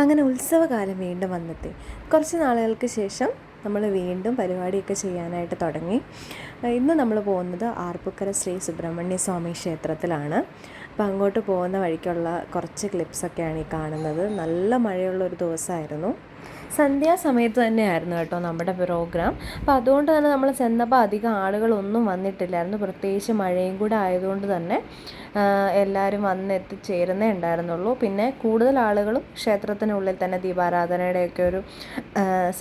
അങ്ങനെ ഉത്സവകാലം വീണ്ടും വന്നെത്തി കുറച്ച് നാളുകൾക്ക് ശേഷം നമ്മൾ വീണ്ടും പരിപാടിയൊക്കെ ചെയ്യാനായിട്ട് തുടങ്ങി. ഇന്ന് നമ്മൾ പോകുന്നത് ആർപ്പുക്കര ശ്രീ സുബ്രഹ്മണ്യ സ്വാമി ക്ഷേത്രത്തിലാണ്. അപ്പോൾ അങ്ങോട്ട് പോകുന്ന വഴിക്കുള്ള കുറച്ച് ക്ലിപ്സൊക്കെയാണ് ഈ കാണുന്നത്. നല്ല മഴയുള്ള ഒരു ദിവസമായിരുന്നു. സന്ധ്യാസമയത്ത് തന്നെയായിരുന്നു കേട്ടോ നമ്മുടെ പ്രോഗ്രാം. അപ്പോൾ അതുകൊണ്ട് തന്നെ നമ്മൾ ചെന്നപ്പോൾ അധികം ആളുകളൊന്നും വന്നിട്ടില്ലായിരുന്നു. പ്രത്യേകിച്ച് മഴയും കൂടെ ആയതുകൊണ്ട് തന്നെ എല്ലാവരും വന്നെത്തിച്ചേരുന്നേ ഉണ്ടായിരുന്നുള്ളൂ. പിന്നെ കൂടുതൽ ആളുകളും ക്ഷേത്രത്തിനുള്ളിൽ തന്നെ ദീപാരാധനയുടെയൊക്കെ ഒരു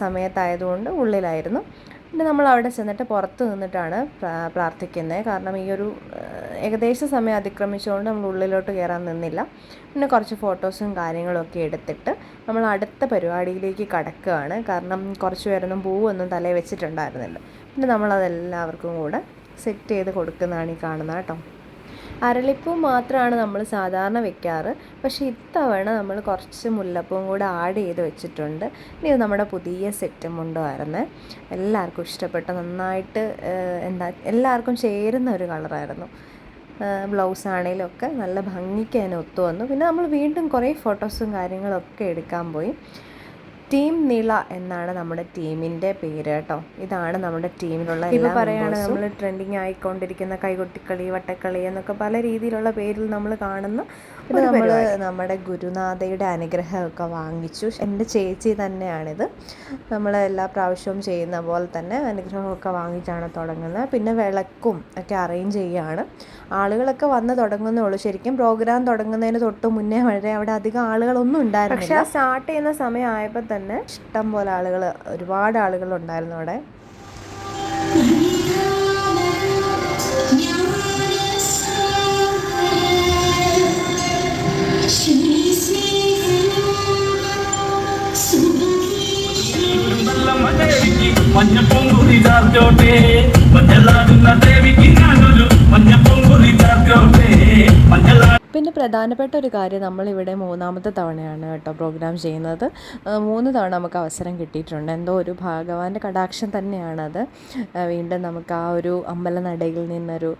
സമയത്തായതുകൊണ്ട് ഉള്ളിലായിരുന്നു. പിന്നെ നമ്മൾ അവിടെ ചെന്നിട്ട് പുറത്ത് നിന്നിട്ടാണ് പ്രാർത്ഥിക്കുന്നത് കാരണം ഈ ഒരു ഏകദേശ സമയം അതിക്രമിച്ചുകൊണ്ട് നമ്മൾ ഉള്ളിലോട്ട് കയറാൻ നിന്നില്ല. പിന്നെ കുറച്ച് ഫോട്ടോസും കാര്യങ്ങളൊക്കെ എടുത്തിട്ട് നമ്മൾ അടുത്ത പരിപാടിയിലേക്ക് കടക്കുകയാണ്. കാരണം കുറച്ച് പേരൊന്നും പൂവൊന്നും തലയിൽ വെച്ചിട്ടുണ്ടായിരുന്നില്ല. പിന്നെ നമ്മളതെല്ലാവർക്കും കൂടെ സെറ്റ് ചെയ്ത് കൊടുക്കുന്നതാണ് ഈ കാണുന്നത് കേട്ടോ. അരളിപ്പൂ മാത്രമാണ് നമ്മൾ സാധാരണ വെക്കാറ്. പക്ഷേ ഇത്തവണ നമ്മൾ കുറച്ച് മുല്ലപ്പൂവും കൂടെ ആഡ് ചെയ്ത് വെച്ചിട്ടുണ്ട്. ഇനി ഇത് നമ്മുടെ പുതിയ സെറ്റ് മുണ്ടുമായിരുന്നു എല്ലാവർക്കും ഇഷ്ടപ്പെട്ട നന്നായിട്ട് എന്താ എല്ലാവർക്കും ചേരുന്ന ഒരു കളറായിരുന്നു ബ്ലൗസ് ആണെങ്കിലും ഒക്കെ നല്ല ഭംഗിക്ക് അതിന് ഒത്തു വന്നു. പിന്നെ നമ്മൾ വീണ്ടും കുറേ ഫോട്ടോസും കാര്യങ്ങളൊക്കെ എടുക്കാൻ പോയി. ടീം നീള എന്നാണ് നമ്മുടെ ടീമിന്റെ പേര് കേട്ടോ. ഇതാണ് നമ്മുടെ ടീമിലുള്ള ഇപ്പോൾ പറയുകയാണ് നമ്മൾ ട്രെൻഡിങ് ആയിക്കൊണ്ടിരിക്കുന്ന കൈകൊട്ടിക്കളി വട്ടക്കളി എന്നൊക്കെ പല രീതിയിലുള്ള പേരിൽ നമ്മൾ കാണുന്നു ഇത് നമ്മൾ നമ്മുടെ ഗുരുനാഥയുടെ അനുഗ്രഹമൊക്കെ വാങ്ങിച്ചു. എന്റെ ചേച്ചി തന്നെയാണിത്. നമ്മൾ എല്ലാ പ്രാവശ്യവും ചെയ്യുന്ന പോലെ തന്നെ അനുഗ്രഹമൊക്കെ വാങ്ങിച്ചാണ് തുടങ്ങുന്നത്. പിന്നെ വിളക്കും ഒക്കെ അറേഞ്ച് ചെയ്യുകയാണ് ആളുകളൊക്കെ വന്ന് തുടങ്ങുന്നുള്ളൂ ശരിക്കും പ്രോഗ്രാം തുടങ്ങുന്നതിന് തൊട്ട് മുന്നേ വളരെ അവിടെ അധികം ആളുകളൊന്നും ഉണ്ടായിരുന്നു പക്ഷേ സ്റ്റാർട്ട് ചെയ്യുന്ന സമയമായപ്പോൾ തന്നെ ഇഷ്ടം പോലെ ആളുകൾ ഒരുപാട് ആളുകൾ ഉണ്ടായിരുന്നു അവിടെ മഞ്ഞപ്പൊങ്കുറി ചാർച്ചോട്ടെ മഞ്ഞളാടുന്ന ദേവിക്ക് ഞാനൊരു മഞ്ഞപ്പൊങ്കുറി ചാർച്ചോട്ടെ മഞ്ഞളാ പിന്നെ പ്രധാനപ്പെട്ട ഒരു കാര്യം നമ്മളിവിടെ മൂന്നാമത്തെ തവണയാണ് കേട്ടോ പ്രോഗ്രാം ചെയ്യുന്നത്. മൂന്ന് തവണ നമുക്ക് അവസരം കിട്ടിയിട്ടുണ്ട്. എന്തോ ഒരു ഭഗവാന്റെ കടാക്ഷം തന്നെയാണത്. വീണ്ടും നമുക്ക് ആ ഒരു അമ്പലനടയിൽ നിന്നൊരു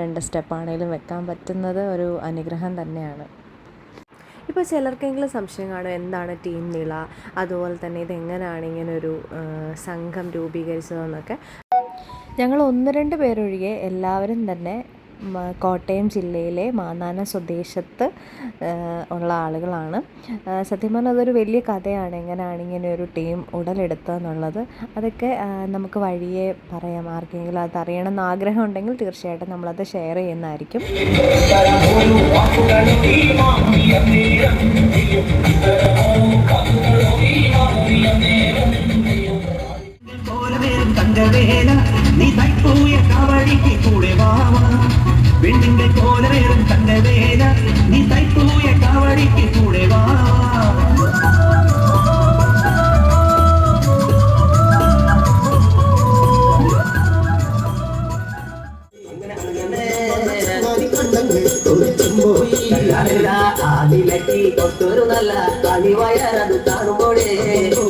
രണ്ട് സ്റ്റെപ്പാണെങ്കിലും വെക്കാൻ പറ്റുന്നത് ഒരു അനുഗ്രഹം തന്നെയാണ്. ഇപ്പോൾ ചിലർക്കെങ്കിലും സംശയം കാണും എന്താണ് ടീം നിള? അതുപോലെ തന്നെ ഇതെങ്ങനെയാണ് ഇങ്ങനൊരു സംഘം രൂപീകരിച്ചതെന്നൊക്കെ. ഞങ്ങൾ ഒന്ന് രണ്ട് പേരൊഴികെ എല്ലാവരും തന്നെ കോട്ടയം ജില്ലയിലെ മാന്നാന സ്വദേശത്ത് ഉള്ള ആളുകളാണ്. സത്യം പറഞ്ഞാൽ അതൊരു വലിയ കഥയാണ്. എങ്ങനെയാണ് ഇങ്ങനെ ഒരു ടീം ഉടലെടുത്തതെന്നുള്ളത് അതൊക്കെ നമുക്ക് വഴിയെ പറയാം. ആർക്കെങ്കിലും അത് അറിയണം എന്ന് ആഗ്രഹം ഉണ്ടെങ്കിൽ തീർച്ചയായിട്ടും നമ്മളത് ഷെയർ ചെയ്യുന്നതായിരിക്കും. പെണ്ണിന്റെ കോലവേറും തന്റെ വേല. നീ തൈപ്പൂയ കാവടിക്ക് കൂടെ വാ. ആദിലക്കി ഒത്തൊരു നല്ല അടിവയറത് കാണുമ്പോഴേ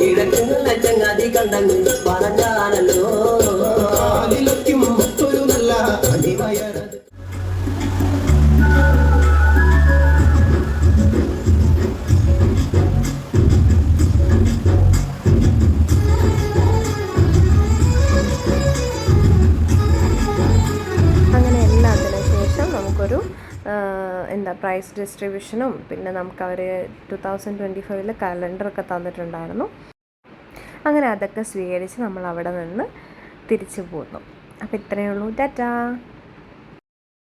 കിടക്കുന്ന ചങ്ങാതി കണ്ടങ്ങ് പറഞ്ഞാണല്ലോ. ആദിലക്കും ഒത്തൊരു നല്ല അടിവയറത് എന്താ പ്രൈസ് ഡിസ്ട്രിബ്യൂഷനും പിന്നെ നമുക്ക് അവർ ടു തൗസൻഡ് ട്വന്റി ഫൈവിൽ കലണ്ടറൊക്കെ തന്നിട്ടുണ്ടായിരുന്നു. അങ്ങനെ അതൊക്കെ സ്വീകരിച്ച് നമ്മൾ അവിടെ നിന്ന് തിരിച്ചു പോന്നു. അപ്പോൾ ഇത്രയേ ഉള്ളൂ. ടാറ്റാ!